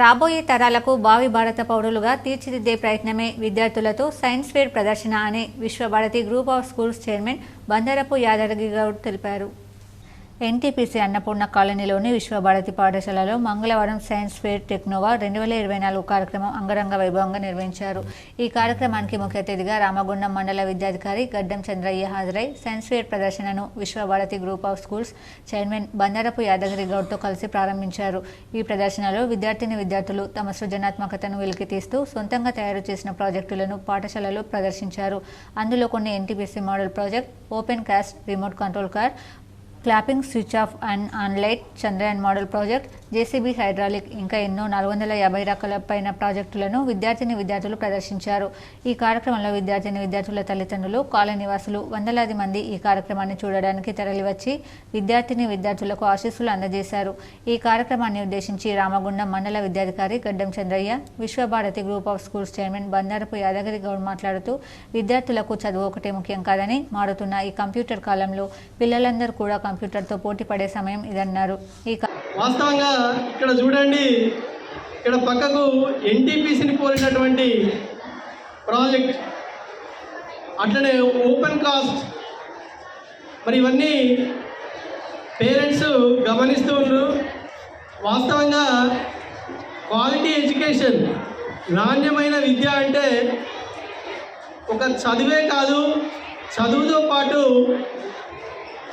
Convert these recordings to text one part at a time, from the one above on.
రాబోయే తరాలకు భావి భారత పౌరులుగా తీర్చిదిద్దే ప్రయత్నమే విద్యార్థులతో సైన్స్ ఫేర్ ప్రదర్శన అని Vishwabharati group of schools chairman Bandarapu Yadagiri Goud తెలిపారు. ఎన్టీపీసీ అన్నపూర్ణ కాలనీలోని విశ్వభారతి పాఠశాలలో మంగళవారం సైన్స్ ఫేర్ టెక్నోవా రెండు వేల ఇరవై నాలుగు కార్యక్రమం అంగరంగ వైభవంగా నిర్వహించారు. ఈ కార్యక్రమానికి ముఖ్య అతిథిగా రామగుండం మండల విద్యాధికారి గడ్డం చంద్రయ్య హాజరై సైన్స్ ఫేర్ ప్రదర్శనను Vishwabharati group of schools chairman Bandarapu Yadagiri గౌడ్తో కలిసి ప్రారంభించారు. ఈ ప్రదర్శనలో విద్యార్థిని విద్యార్థులు తమ సృజనాత్మకతను వెలికితీస్తూ సొంతంగా తయారు చేసిన ప్రాజెక్టులను పాఠశాలలో ప్రదర్శించారు. అందులో కొన్ని NTPC model project open cast remote control car clapping switch off and on light Chandrayaan model project JCB hydraulic ఇంకా ఎన్నో నాలుగు వందల యాభై రకాల పైన ప్రాజెక్టులను విద్యార్థిని విద్యార్థులు ప్రదర్శించారు. ఈ కార్యక్రమంలో విద్యార్థిని విద్యార్థుల తల్లిదండ్రులు కాలనీ నివాసులు వందలాది మంది ఈ కార్యక్రమాన్ని చూడడానికి తరలివచ్చి విద్యార్థిని విద్యార్థులకు ఆశీస్సులు అందజేశారు. ఈ కార్యక్రమాన్ని ఉద్దేశించి రామగుండం మండల విద్యాధికారి Gaddam Chandraiah Vishwabharati group of schools chairman Bandarapu Yadagiri Goud మాట్లాడుతూ విద్యార్థులకు చదువు ఒకటే ముఖ్యం కాదని మారుతున్న ఈ కంప్యూటర్ కాలంలో పిల్లలందరూ కూడా కంప్యూటర్తో పోటీ పడే సమయం ఇదన్నారు. ఈ వాస్తవంగా ఇక్కడ చూడండి ఇక్కడ పక్కకు ఎన్టీపీసీని పోలినటువంటి ప్రాజెక్ట్ అట్లనే ఓపెన్ కాస్ట్. మరి ఇవన్నీ పేరెంట్స్ గమనిస్తూ ఉన్నారు వాస్తవంగా క్వాలిటీ ఎడ్యుకేషన్ నాణ్యమైన విద్య అంటే ఒక చదివే కాదు చదువుతో పాటు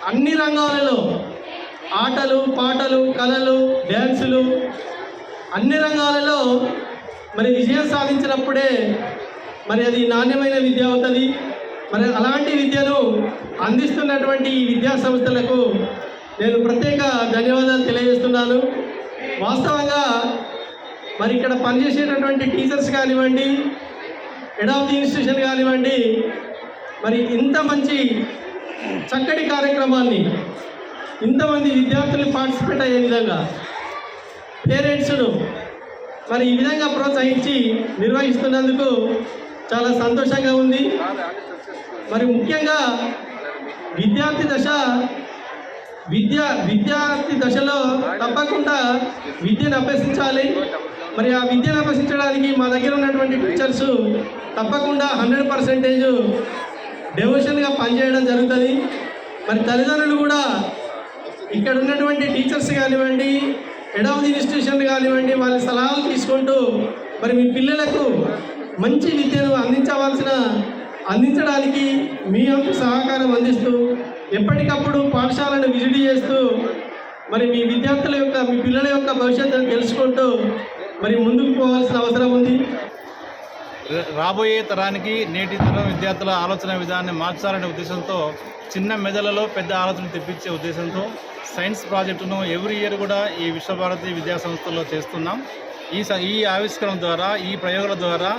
అన్ని రంగాలలో ఆటలు పాటలు కళలు డ్యాన్సులు అన్ని రంగాలలో మరి విజయం సాధించినప్పుడే మరి అది నాణ్యమైన విద్య అవుతుంది. మరి అలాంటి విద్యను అందిస్తున్నటువంటి ఈ విద్యా సంస్థలకు నేను ప్రత్యేక ధన్యవాదాలు తెలియజేస్తున్నాను. వాస్తవంగా మరి ఇక్కడ పనిచేసేటటువంటి టీచర్స్ కానివ్వండి హెడ్ ఆఫ్ ది ఇన్స్టిట్యూషన్ కానివ్వండి మరి ఇంత మంచి చక్కటి కార్యక్రమాన్ని ఇంతమంది విద్యార్థులు పార్టిసిపేట్ అయ్యే విధంగా పేరెంట్స్ను మరి ఈ విధంగా ప్రోత్సహించి నిర్వహిస్తున్నందుకు చాలా సంతోషంగా ఉంది. మరి ముఖ్యంగా విద్యార్థి దశ విద్య విద్యార్థి దశలో తప్పకుండా విద్యను అభ్యసించాలి. మరి ఆ విద్యను అభ్యసించడానికి మా దగ్గర ఉన్నటువంటి టీచర్స్ తప్పకుండా హండ్రెడ్ పర్సెంటేజ్ డెవోషన్గా పనిచేయడం జరుగుతుంది. మరి తల్లిదండ్రులు కూడా ఇక్కడ ఉన్నటువంటి టీచర్స్ కానివ్వండి హెడ్ ఆఫ్ ది ఇన్స్టిట్యూషన్ కానివ్వండి వాళ్ళ సలహాలు తీసుకుంటూ మరి మీ పిల్లలకు మంచి విద్యను అందించవలసిన అందించడానికి మీ యొక్క సహకారం అందిస్తూ ఎప్పటికప్పుడు పాఠశాలను విజిట్ చేస్తూ మరి మీ విద్యార్థుల యొక్క మీ పిల్లల యొక్క భవిష్యత్తును తెలుసుకుంటూ మరి ముందుకు పోవాల్సిన అవసరం ఉంది. రాబోయే తరానికి నేటి తరం విద్యార్థుల ఆలోచన విధానాన్ని మార్చాలనే ఉద్దేశంతో చిన్న మెదలలో పెద్ద ఆలోచన తెప్పించే ఉద్దేశంతో సైన్స్ ప్రాజెక్టును ఎవ్రీ ఇయర్ కూడా ఈ విశ్వభారతి విద్యా సంస్థల్లో చేస్తున్నాం. ఈ స ఈ ఆవిష్కరణ ద్వారా ఈ ప్రయోగాల ద్వారా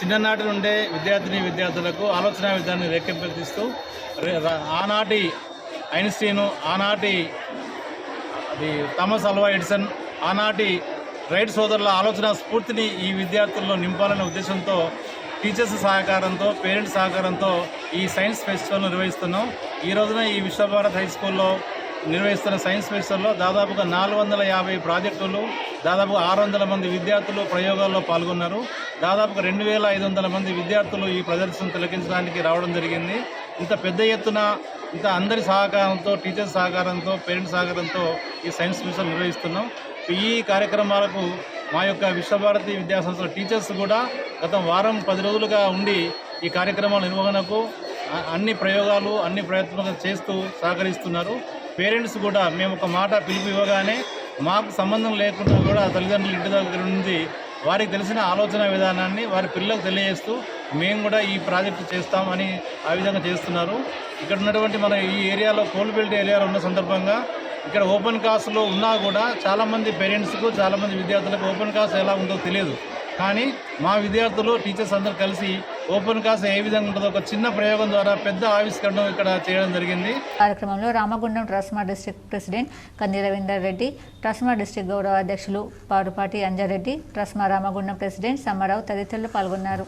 చిన్ననాటి నుండే విద్యార్థిని విద్యార్థులకు ఆలోచన విధానాన్ని రేకెంపెత్తిస్తూ ఆనాటి ఐన్స్టీను ఆనాటి అది థామస్ అల్వా ఎడిసన్ ఆనాటి రైట్ సోదరుల ఆలోచన స్ఫూర్తిని ఈ విద్యార్థుల్లో నింపాలనే ఉద్దేశంతో టీచర్స్ సహకారంతో పేరెంట్స్ సహకారంతో ఈ సైన్స్ ఫెస్టివల్ నిర్వహిస్తున్నాం. ఈ రోజున ఈ విశ్వభారత్ హై స్కూల్లో నిర్వహిస్తున్న సైన్స్ ఫెస్టివల్లో దాదాపుగా నాలుగు వందల యాభై ప్రాజెక్టులు దాదాపుగా ఆరు వందల మంది విద్యార్థులు ప్రయోగాల్లో పాల్గొన్నారు. దాదాపుగా రెండు వేల ఐదు వందల మంది విద్యార్థులు ఈ ప్రదర్శన తిలకించడానికి రావడం జరిగింది. ఇంత పెద్ద ఎత్తున ఇంత అందరి సహకారంతో టీచర్స్ సహకారంతో పేరెంట్స్ సహకారంతో ఈ సైన్స్ మిషన్ నిర్వహిస్తున్నాం. ఈ కార్యక్రమాలకు మా యొక్క విశ్వభారతి విద్యాసంస్థల టీచర్స్ కూడా గత వారం పది రోజులుగా ఉండి ఈ కార్యక్రమాల నిర్వహణకు అన్ని ప్రయోగాలు అన్ని ప్రయత్నాలు చేస్తూ సహకరిస్తున్నారు. పేరెంట్స్ కూడా మేము ఒక మాట పిలుపు ఇవ్వగానే మాకు సంబంధం లేకుండా కూడా తల్లిదండ్రులు ఇంటి దగ్గర నుంచి వారికి తెలిసిన ఆలోచన విధానాన్ని వారి పిల్లలకు తెలియజేస్తూ మేము కూడా ఈ ప్రాజెక్టు చేస్తామని ఆ విధంగా చేస్తున్నారు. ఇక్కడ ఉన్నటువంటి మన ఈ ఏరియాలో కోల్బెల్ట్ ఏరియాలో ఉన్న సందర్భంగా ఇక్కడ ఓపెన్ క్లాస్లో ఉన్నా కూడా చాలామంది పేరెంట్స్కు చాలామంది విద్యార్థులకు ఓపెన్ క్లాస్ ఎలా ఉందో తెలియదు. కానీ మా విద్యార్థులు టీచర్స్ అందరూ కలిసి ఓపెన్ క్లాస్ ఏ విధంగా ఉంటుందో ఒక చిన్న ప్రయోగం ద్వారా పెద్ద ఆవిష్కరణ ఇక్కడ చేయడం జరిగింది. కార్యక్రమంలో రామగుండం ట్రస్మా డిస్టిక్ ప్రెసిడెంట్ కంది రవీందర్ రెడ్డి ట్రస్మా డిస్ట్రిక్ట్ గౌరవ అధ్యక్షులు పాడుపాటి అంజారెడ్డి ట్రస్మా రామగుండం ప్రెసిడెంట్ సమ్మారావు తదితరులు పాల్గొన్నారు.